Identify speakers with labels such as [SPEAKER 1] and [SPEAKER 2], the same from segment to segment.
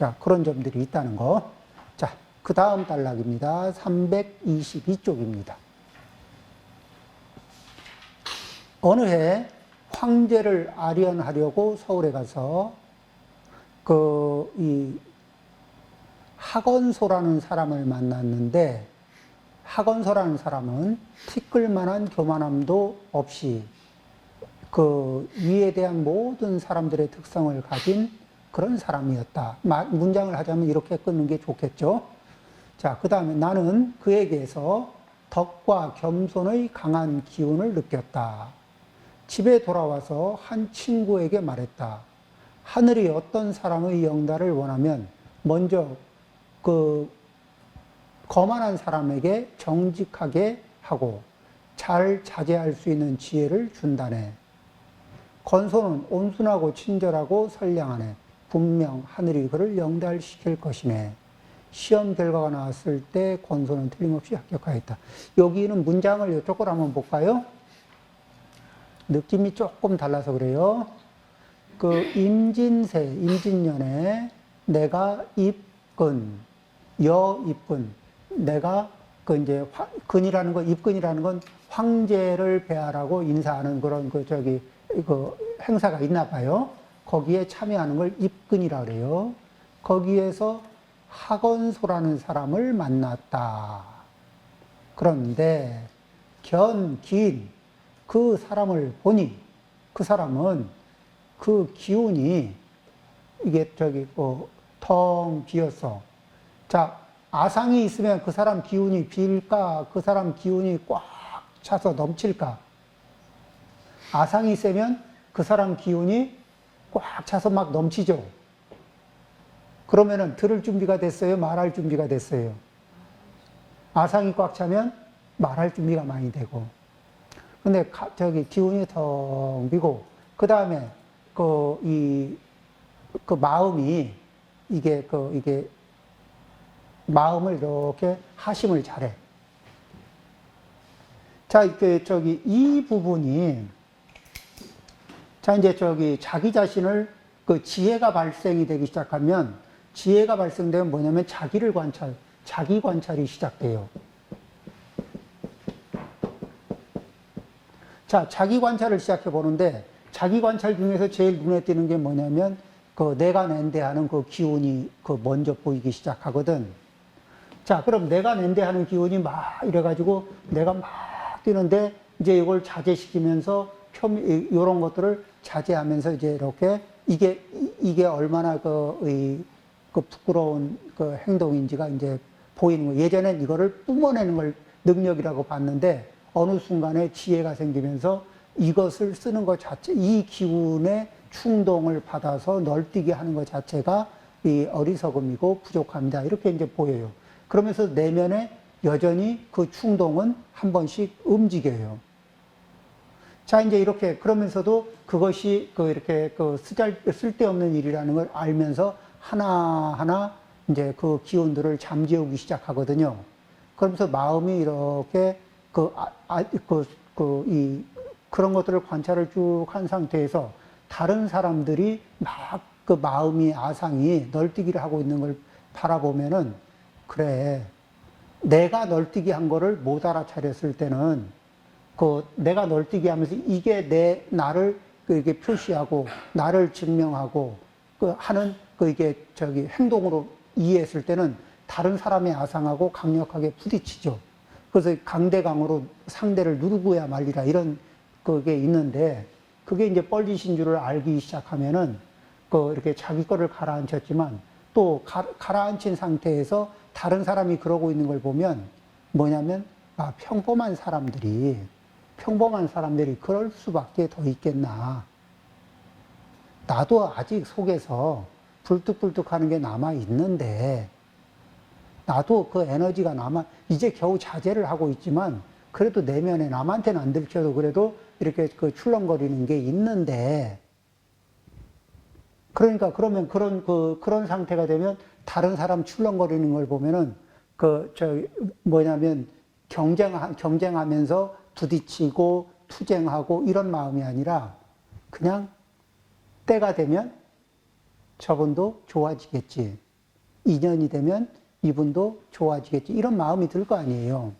[SPEAKER 1] 자, 그런 점들이 있다는 거. 자, 그 다음 단락입니다. 322쪽입니다. 어느 해 황제를 아련하려고 서울에 가서 그, 이, 학원소라는 사람을 만났는데, 학원소라는 사람은 티끌만한 교만함도 없이 그 위에 대한 모든 사람들의 특성을 가진 그런 사람이었다. 마- 문장을 하자면 이렇게 끊는 게 좋겠죠. 자, 그 다음에 나는 그에게서 덕과 겸손의 강한 기운을 느꼈다. 집에 돌아와서 한 친구에게 말했다. 하늘이 어떤 사람의 영달을 원하면 먼저 그 거만한 사람에게 정직하게 하고 잘 자제할 수 있는 지혜를 준다네. 건소는 온순하고 친절하고 선량하네. 분명 하늘이 그를 영달시킬 것이네. 시험 결과가 나왔을 때 건소는 틀림없이 합격하였다. 여기는 문장을 이쪽으로 한번 볼까요? 느낌이 조금 달라서 그래요. 그 임진세, 임진년에 내가 입근, 여 입근, 내가 그 이제 화- 근이라는 거, 입근이라는 건 황제를 배하라고 인사하는 그런 그 저기 그 행사가 있나 봐요. 거기에 참여하는 걸 입근이라 그래요. 거기에서 학원소라는 사람을 만났다. 그런데 견, 긴, 그 사람을 보니 그 사람은 그 기운이 이게 저기 뭐텅 비었어. 자, 아상이 있으면 그 사람 기운이 빌까? 그 사람 기운이 꽉 차서 넘칠까? 아상이 세면 그 사람 기운이 꽉 차서 막 넘치죠. 그러면은 들을 준비가 됐어요? 말할 준비가 됐어요? 아상이 꽉 차면 말할 준비가 많이 되고. 근데 가- 저기 기운이 텅 비고, 그 다음에 그, 이, 그 마음이 이게 그, 이게 마음을 이렇게 하심을 잘해. 자, 그, 저기, 이 부분이, 자, 이제 저기, 자기 자신을 그 지혜가 발생이 되기 시작하면, 지혜가 발생되면 뭐냐면 자기를 관찰, 자기 관찰이 시작돼요. 자, 자기 관찰을 시작해 보는데, 자기 관찰 중에서 제일 눈에 띄는 게 뭐냐면, 그 내가 낸데 하는 그 기운이 그 먼저 보이기 시작하거든. 자, 그럼 내가 낸데 하는 기운이 막 이래가지고 내가 막 뛰는데 이제 이걸 자제시키면서 표면, 이런 것들을 자제하면서 이제 이렇게 이게, 이- 이게 얼마나 그, 이, 그 부끄러운 그 행동인지가 이제 보이는 거예요. 예전엔 이거를 뿜어내는 걸 능력이라고 봤는데 어느 순간에 지혜가 생기면서 이것을 쓰는 것 자체, 이 기운의 충동을 받아서 널뛰게 하는 것 자체가 이 어리석음이고 부족합니다. 이렇게 이제 보여요. 그러면서 내면에 여전히 그 충동은 한 번씩 움직여요. 자, 이제 이렇게 그러면서도 그것이 그 이렇게 그 쓰잘, 쓸데없는 일이라는 걸 알면서 하나하나 이제 그 기운들을 잠재우기 시작하거든요. 그러면서 마음이 이렇게 그, 아, 아, 그, 그, 이, 그런 것들을 관찰을 쭉 한 상태에서 다른 사람들이 막 그 마음이 아상이 널뛰기를 하고 있는 걸 바라보면은 그래. 내가 널뛰기 한 거를 못 알아차렸을 때는 그 내가 널뛰기 하면서 이게 내 나를 그 이게 표시하고 나를 증명하고 그 하는 그 이게 저기 행동으로 이해했을 때는 다른 사람의 아상하고 강력하게 부딪히죠. 그래서 강대강으로 상대를 누르고야 말리라 이런 그게 있는데 그게 이제 뻘짓인 줄을 알기 시작하면은 그 이렇게 자기 거를 가라앉혔지만 또 가, 가라앉힌 상태에서 다른 사람이 그러고 있는 걸 보면 뭐냐면 아, 평범한 사람들이 평범한 사람들이 그럴 수밖에 더 있겠나. 나도 아직 속에서 불뚝불뚝 하는 게 남아 있는데, 나도 그 에너지가 남아, 이제 겨우 자제를 하고 있지만, 그래도 내면에 남한테는 안 들켜도 그래도 이렇게 그 출렁거리는 게 있는데, 그러니까 그러면 그런 그 그런 상태가 되면 다른 사람 출렁거리는 걸 보면은 그 저 뭐냐면 경쟁 경쟁하면서 부딪히고 투쟁하고 이런 마음이 아니라 그냥 때가 되면 저분도 좋아지겠지. 인연이 되면 이분도 좋아지겠지. 이런 마음이 들 거 아니에요.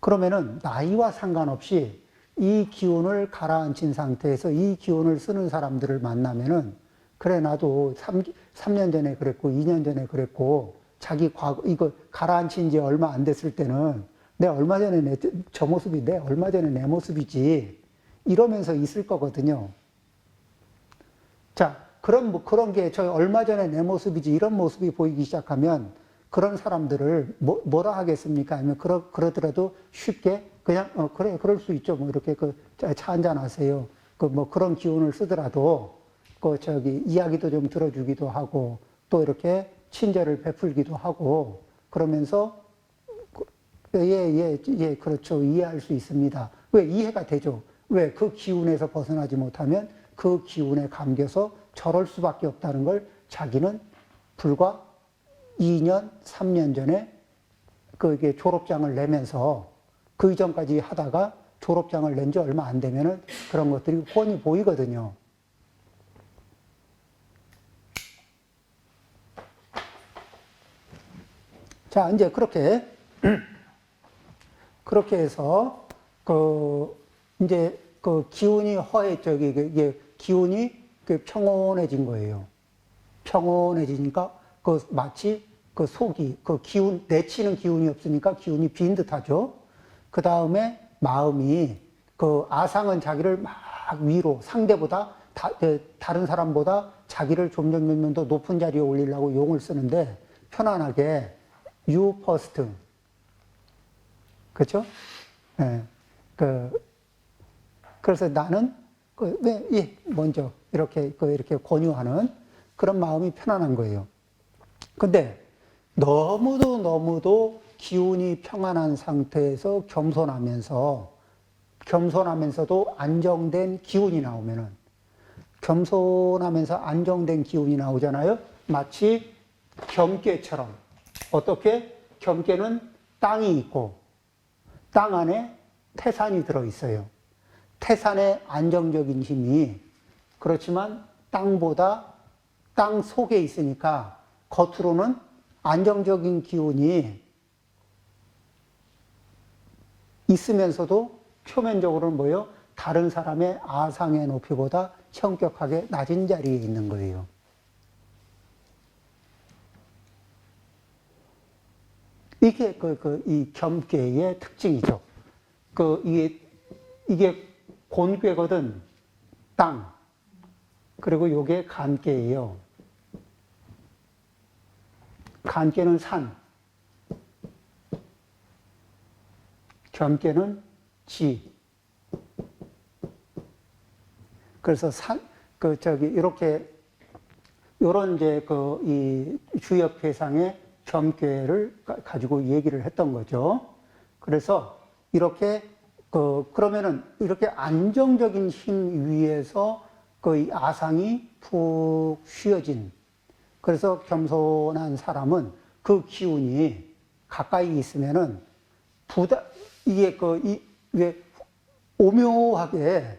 [SPEAKER 1] 그러면은 나이와 상관없이 이 기운을 가라앉힌 상태에서 이 기운을 쓰는 사람들을 만나면은 그래 나도 3, 3년 전에 그랬고 2년 전에 그랬고 자기 과거 이거 가라앉힌 지 얼마 안 됐을 때는 내 얼마 전에 내, 저 모습이 내 얼마 전에 내 모습이지 이러면서 있을 거거든요. 자, 그런 뭐 그런 게 저 얼마 전에 내 모습이지 이런 모습이 보이기 시작하면 그런 사람들을 뭐, 뭐라 하겠습니까? 아니면 그러, 그러더라도 쉽게 그냥 어 그래 그럴 수 있죠. 뭐 이렇게 그 차 한잔 하세요. 그 뭐 그런 기운을 쓰더라도 그 저기 이야기도 좀 들어주기도 하고 또 이렇게 친절을 베풀기도 하고 그러면서 예예예 예, 예, 그렇죠 이해할 수 있습니다. 왜 이해가 되죠? 왜 그 기운에서 벗어나지 못하면 그 기운에 감겨서 저럴 수밖에 없다는 걸 자기는 불과 2년, 3년 전에 그게 졸업장을 내면서 그 이전까지 하다가 졸업장을 낸 지 얼마 안 되면은 그런 것들이 훤히 보이거든요. 자, 이제 그렇게, 그렇게 해서, 그, 이제 그 기운이 허해, 저기, 이게 기운이 그 평온해진 거예요. 평온해지니까 그 마치 그 속이, 그 기운, 내치는 기운이 없으니까 기운이 빈 듯하죠. 그 다음에 마음이 그 아상은 자기를 막 위로 상대보다 다, 른 사람보다 자기를 점점 점점 더 높은 자리에 올리려고 용을 쓰는데 편안하게 you first. 그렇죠? 예. 그 그래서 나는 그, 왜, 예, 먼저 이렇게 그 이렇게 권유하는 그런 마음이 편안한 거예요. 근데 너무도 너무도 기운이 평안한 상태에서 겸손하면서 겸손하면서도 안정된 기운이 나오면은 겸손하면서 안정된 기운이 나오잖아요. 마치 경계처럼 어떻게 경계는 땅이 있고 땅 안에 태산이 들어 있어요. 태산의 안정적인 힘이 그렇지만 땅보다 땅 속에 있으니까 겉으로는 안정적인 기운이 있으면서도 표면적으로는 뭐요? 다른 사람의 아상의 높이보다 현격하게 낮은 자리에 있는 거예요. 이게 그, 그, 이 겸괴의 특징이죠. 그, 이게, 이게 곤괴거든, 땅. 그리고 요게 간괴예요. 간괴는 산. 겸괴는 지. 그래서 산, 그, 저기, 이렇게, 요런 이제 그, 이 주역 회상의 겸괴를 가지고 얘기를 했던 거죠. 그래서 이렇게, 그, 그러면은 이렇게 안정적인 힘 위에서 그 아상이 푹 쉬어진, 그래서 겸손한 사람은 그 기운이 가까이 있으면은 부다, 이게 그, 이, 왜, 오묘하게,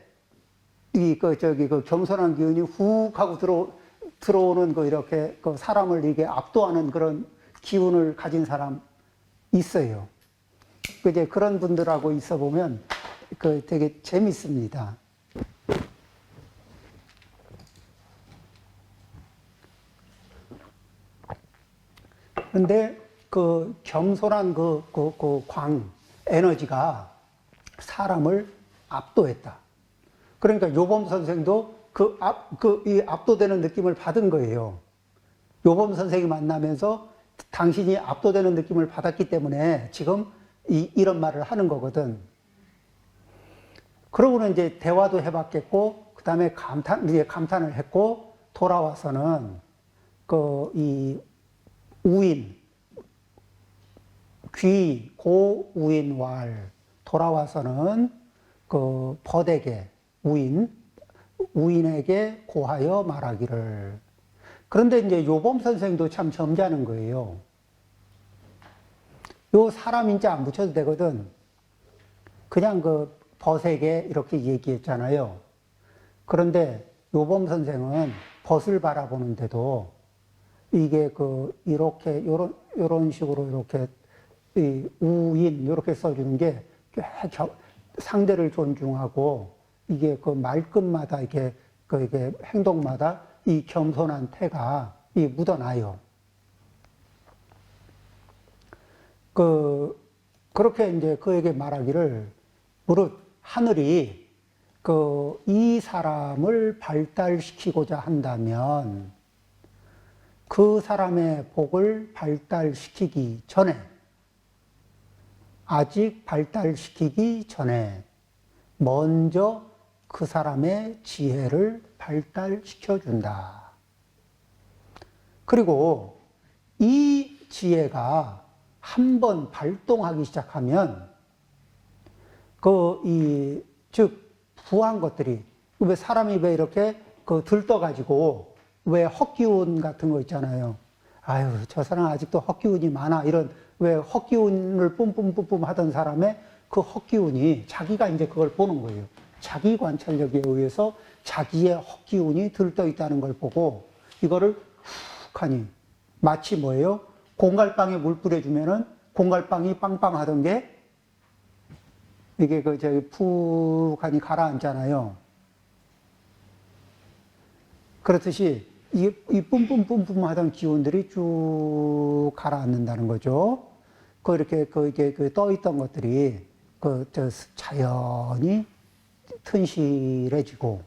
[SPEAKER 1] 이, 그, 저기, 그 겸손한 기운이 훅 하고 들어, 들어오는 그, 이렇게, 그 사람을 이게 압도하는 그런 기운을 가진 사람 있어요. 그 이제 그런 분들하고 있어 보면 그 되게 재밌습니다. 그런데 그 겸손한 그, 그, 그 광, 에너지가 사람을 압도했다. 그러니까 요범 선생도 그 압, 그, 이 압도되는 느낌을 받은 거예요. 요범 선생이 만나면서 당신이 압도되는 느낌을 받았기 때문에 지금 이, 이런 말을 하는 거거든. 그러고는 이제 대화도 해봤겠고, 그 다음에 감탄, 이제 감탄을 했고, 돌아와서는 그, 이 우인, 귀, 고, 우인, 왈. 돌아와서는 그 벗에게, 우인, 우인에게 고하여 말하기를. 그런데 이제 요범 선생도 참 점잖은 거예요. 요 사람 인자 안 붙여도 되거든. 그냥 그 벗에게 이렇게 얘기했잖아요. 그런데 요범 선생은 벗을 바라보는데도 이게 그 이렇게 요런 요런 식으로 이렇게 이 우인 이렇게 써주는 게꽤 상대를 존중하고 이게 그 말끝마다 이게 그 이게 행동마다 이 겸손한 태가 이 묻어나요. 그 그렇게 이제 그에게 말하기를 무릇 하늘이 그 이 사람을 발달시키고자 한다면 그 사람의 복을 발달시키기 전에 아직 발달시키기 전에 먼저 그 사람의 지혜를 발달시켜 준다. 그리고 이 지혜가 한 번 발동하기 시작하면 그 이 즉 부한 것들이 왜 사람이 왜 이렇게 그 들떠 가지고 왜 헛기운 같은 거 있잖아요. 아유 저 사람 아직도 헛기운이 많아 이런 왜 헛기운을 뿜뿜뿜뿜 하던 사람의 그 헛기운이 자기가 이제 그걸 보는 거예요. 자기 관찰력에 의해서 자기의 헛기운이 들떠 있다는 걸 보고 이거를 훅 하니 마치 뭐예요? 공갈빵에 물 뿌려주면은 공갈빵이 빵빵하던 게 이게 그 저기 푹 하니 가라앉잖아요. 그렇듯이 이, 이 뿜뿜뿜뿜 하던 기운들이 쭉 가라앉는다는 거죠. 그 이렇게 그 이게 그 떠 있던 것들이 그 저 자연히 튼실해지고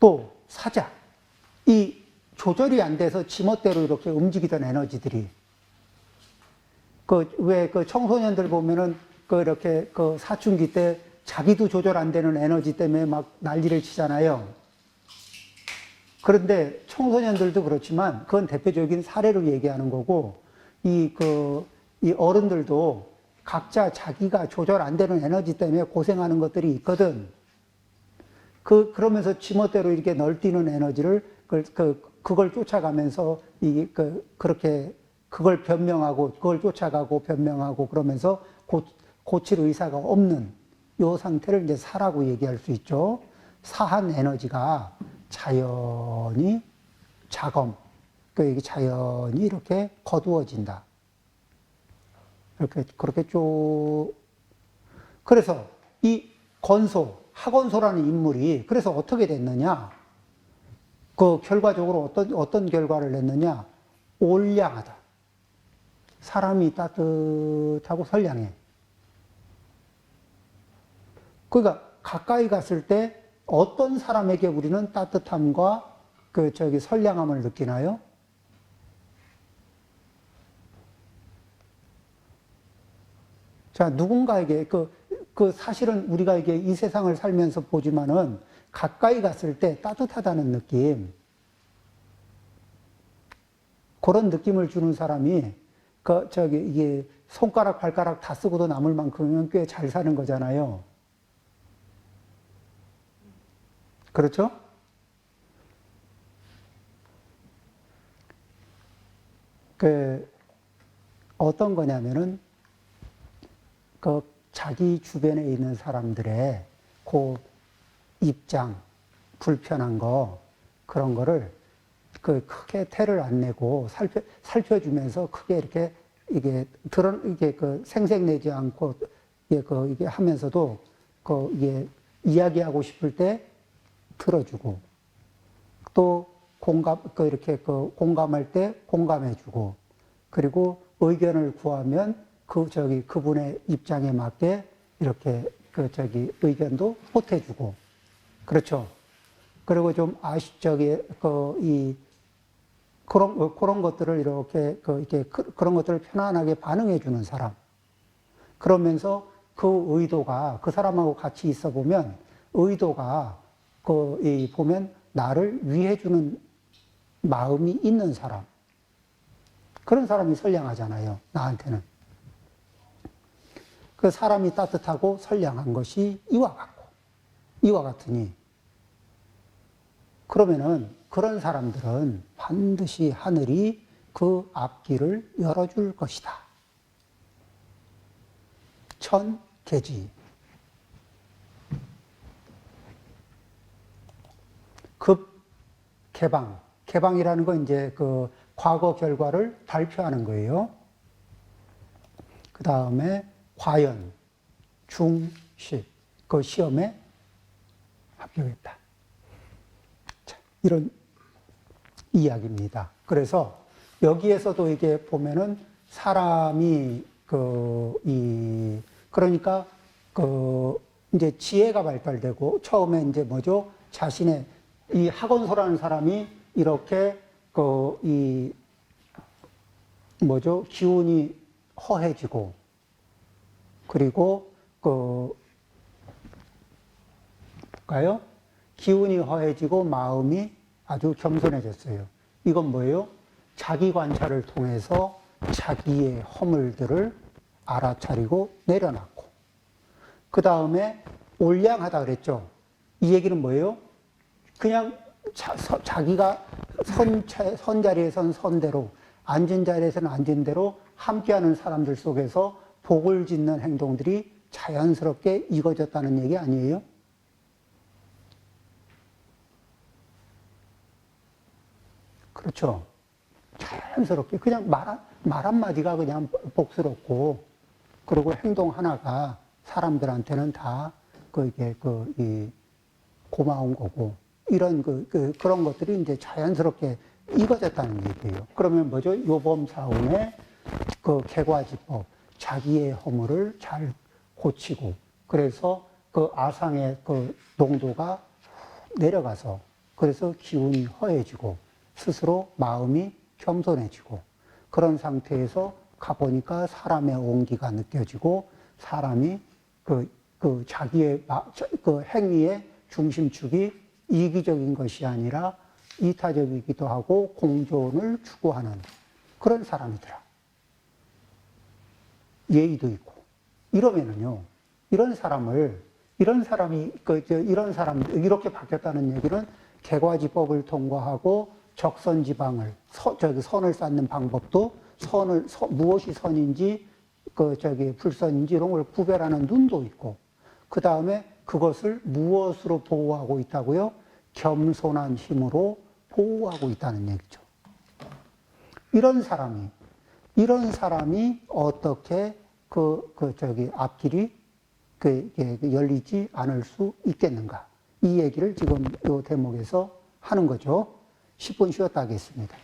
[SPEAKER 1] 또 사자 이 조절이 안 돼서 지멋대로 이렇게 움직이던 에너지들이 그왜그 청소년들 보면은 그 이렇게 그 사춘기 때 자기도 조절 안 되는 에너지 때문에 막 난리를 치잖아요. 그런데 청소년들도 그렇지만 그건 대표적인 사례로 얘기하는 거고 이 그 이 어른들도 각자 자기가 조절 안 되는 에너지 때문에 고생하는 것들이 있거든. 그 그러면서 지멋대로 이렇게 널뛰는 에너지를 그, 그 그걸 쫓아가면서 이 그 그렇게 그걸 변명하고 그걸 쫓아가고 변명하고 그러면서 고, 고칠 의사가 없는 요 상태를 이제 사라고 얘기할 수 있죠. 사한 에너지가 자연히 자검, 그 자연히 이렇게 거두어진다. 이렇게 그렇게 쭉 그래서 이 건소 학원소라는 인물이 그래서 어떻게 됐느냐? 그 결과적으로 어떤 어떤 결과를 냈느냐? 올량하다. 사람이 따뜻하고 선량해. 그러니까 가까이 갔을 때 어떤 사람에게 우리는 따뜻함과 그 저기 선량함을 느끼나요? 자, 누군가에게 그, 그 사실은 우리가 이게 이 세상을 살면서 보지만은 가까이 갔을 때 따뜻하다는 느낌. 그런 느낌을 주는 사람이 그 저기 이게 손가락 발가락 다 쓰고도 남을 만큼이면 꽤 잘 사는 거잖아요. 그렇죠? 그 어떤 거냐면은 그 자기 주변에 있는 사람들의 그 입장 불편한 거 그런 거를 그 크게 태를 안 내고 살펴 살펴주면서 크게 이렇게 이게 드러 이게 그 생색내지 않고 이게 그 이게 하면서도 그 이게 이야기하고 싶을 때 들어주고 또 공감 그 이렇게 그 공감할 때 공감해주고 그리고 의견을 구하면 그 저기 그분의 입장에 맞게 이렇게 그 저기 의견도 보태주고 그렇죠. 그리고 좀 아시 저기 그이 그런 그런 것들을 이렇게 그 이렇게 그, 그런 것들을 편안하게 반응해 주는 사람. 그러면서 그 의도가 그 사람하고 같이 있어 보면 의도가 그 이 보면 나를 위해 주는 마음이 있는 사람. 그런 사람이 선량하잖아요. 나한테는. 그 사람이 따뜻하고 선량한 것이 이와 같고, 이와 같으니, 그러면은 그런 사람들은 반드시 하늘이 그 앞길을 열어줄 것이다. 천 계지. 급 개방, 개방이라는 건 이제 그 과거 결과를 발표하는 거예요. 그 다음에 과연, 중시, 그 시험에 합격했다. 자, 이런 이야기입니다. 그래서 여기에서도 이게 보면은 사람이 그, 이, 그러니까 그, 이제 지혜가 발달되고 처음에 이제 뭐죠? 자신의 이 학원소라는 사람이 이렇게 그, 이, 뭐죠? 기운이 허해지고 그리고 그, 볼까요? 기운이 허해지고 마음이 아주 겸손해졌어요. 이건 뭐예요? 자기 관찰을 통해서 자기의 허물들을 알아차리고 내려놨고, 그 다음에 올량하다 그랬죠. 이 얘기는 뭐예요? 그냥 자, 기가 선, 선 자리에선 선대로, 앉은 자리에서는 앉은 대로 함께하는 사람들 속에서 복을 짓는 행동들이 자연스럽게 이루어졌다는 얘기 아니에요? 그렇죠. 자연스럽게 그냥 말, 한- 말 한마디가 그냥 복스럽고 그리고 행동 하나가 사람들한테는 다 그 이게 그 이 고마운 거고 이런 그, 그 그런 것들이 이제 자연스럽게 익어졌다는 얘기예요. 그러면 뭐죠? 요범 사원의 그 개과지법 자기의 허물을 잘 고치고 그래서 그 아상의 그 농도가 내려가서 그래서 기운이 허해지고 스스로 마음이 겸손해지고 그런 상태에서 가보니까 사람의 온기가 느껴지고 사람이 그, 그 자기의 그 행위의 중심축이 이기적인 것이 아니라 이타적이기도 하고 공존을 추구하는 그런 사람이더라. 예의도 있고 이러면은요 이런 사람을 이런 사람이 그저 이런 사람 이렇게 바뀌었다는 얘기는 개과지법을 통과하고 적선 지방을 서, 저기 선을 쌓는 방법도 선을 서- 무엇이 선인지 그 저기 불선인지 이런 걸 구별하는 눈도 있고 그 다음에 그것을 무엇으로 보호하고 있다고요? 겸손한 힘으로 보호하고 있다는 얘기죠. 이런 사람이 이런 사람이 어떻게 그, 그, 저기, 앞길이 그, 이게 열리지 않을 수 있겠는가. 이 얘기를 지금 이 대목에서 하는 거죠. 10분 쉬었다 하겠습니다.